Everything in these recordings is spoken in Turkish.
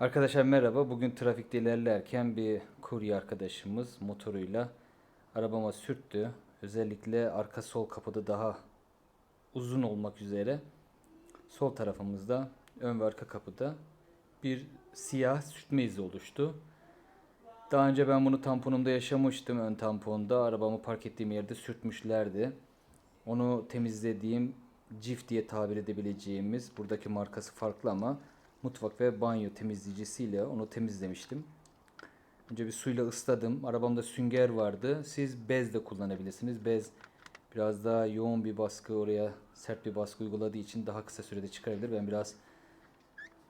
Arkadaşlar merhaba. Bugün trafikte ilerlerken bir kurye arkadaşımız motoruyla arabama sürttü. Özellikle arka sol kapıda daha uzun olmak üzere sol tarafımızda ön ve arka kapıda bir siyah sürtme izi oluştu. Daha önce ben bunu tamponumda yaşamıştım ön tamponda. Arabamı park ettiğim yerde sürtmüşlerdi. Onu temizlediğim cif diye tabir edebileceğimiz buradaki markası farklı ama mutfak ve banyo temizleyicisiyle onu temizlemiştim. Önce bir suyla ısladım. Arabamda sünger vardı. Siz bez de kullanabilirsiniz. Bez biraz daha yoğun bir baskı oraya sert bir baskı uyguladığı için daha kısa sürede çıkarabilir. Ben biraz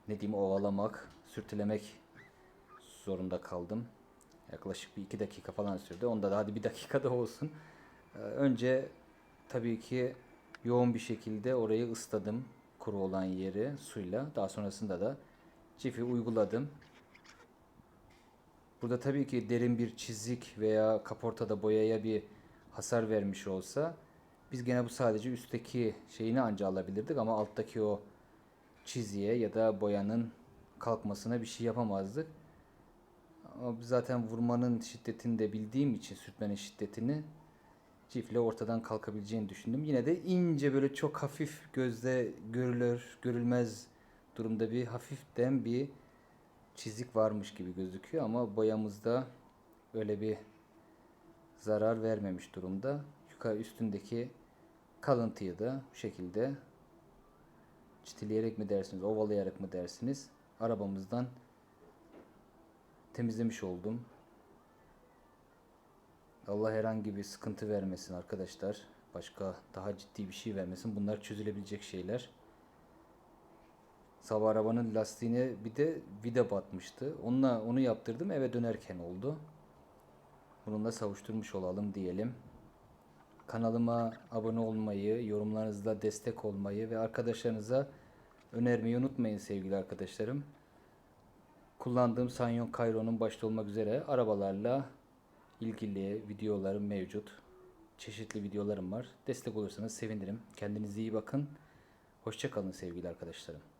ne diyeyim ovalamak, sürtülemek zorunda kaldım. Yaklaşık bir iki dakika falan sürdü. Onda da hadi bir dakikada olsun. Ee, Önce tabii ki yoğun bir şekilde orayı ısladım. Kuru olan yeri suyla. Daha sonrasında da cifi uyguladım. Burada tabii ki derin bir çizik veya kaportada boyaya bir hasar vermiş olsa biz gene bu sadece üstteki şeyini anca alabilirdik ama alttaki o çiziğe ya da boyanın kalkmasına bir şey yapamazdık. Ama zaten vurmanın şiddetini de bildiğim için sürtmenin şiddetini çiftle ortadan kalkabileceğini düşündüm. Yine de ince böyle çok hafif gözde görülür, görülmez durumda bir hafiften bir çizik varmış gibi gözüküyor ama boyamızda öyle bir zarar vermemiş durumda. Yukarı üstündeki kalıntıyı da bu şekilde çitileyerek mi dersiniz, ovalayarak mı dersiniz arabamızdan temizlemiş oldum. Allah herhangi bir sıkıntı vermesin arkadaşlar. Başka daha ciddi bir şey vermesin. Bunlar çözülebilecek şeyler. Sabah arabanın lastiğine bir de vida batmıştı. Onunla onu yaptırdım eve dönerken oldu. Bununla savuşturmuş olalım diyelim. Kanalıma abone olmayı, yorumlarınızla destek olmayı ve arkadaşlarınıza önermeyi unutmayın sevgili arkadaşlarım. Kullandığım Sanyon Kairo'nun başta olmak üzere arabalarla ilgili videolarım mevcut. Çeşitli videolarım var. Destek olursanız sevinirim. Kendinize iyi bakın. Hoşçakalın sevgili arkadaşlarım.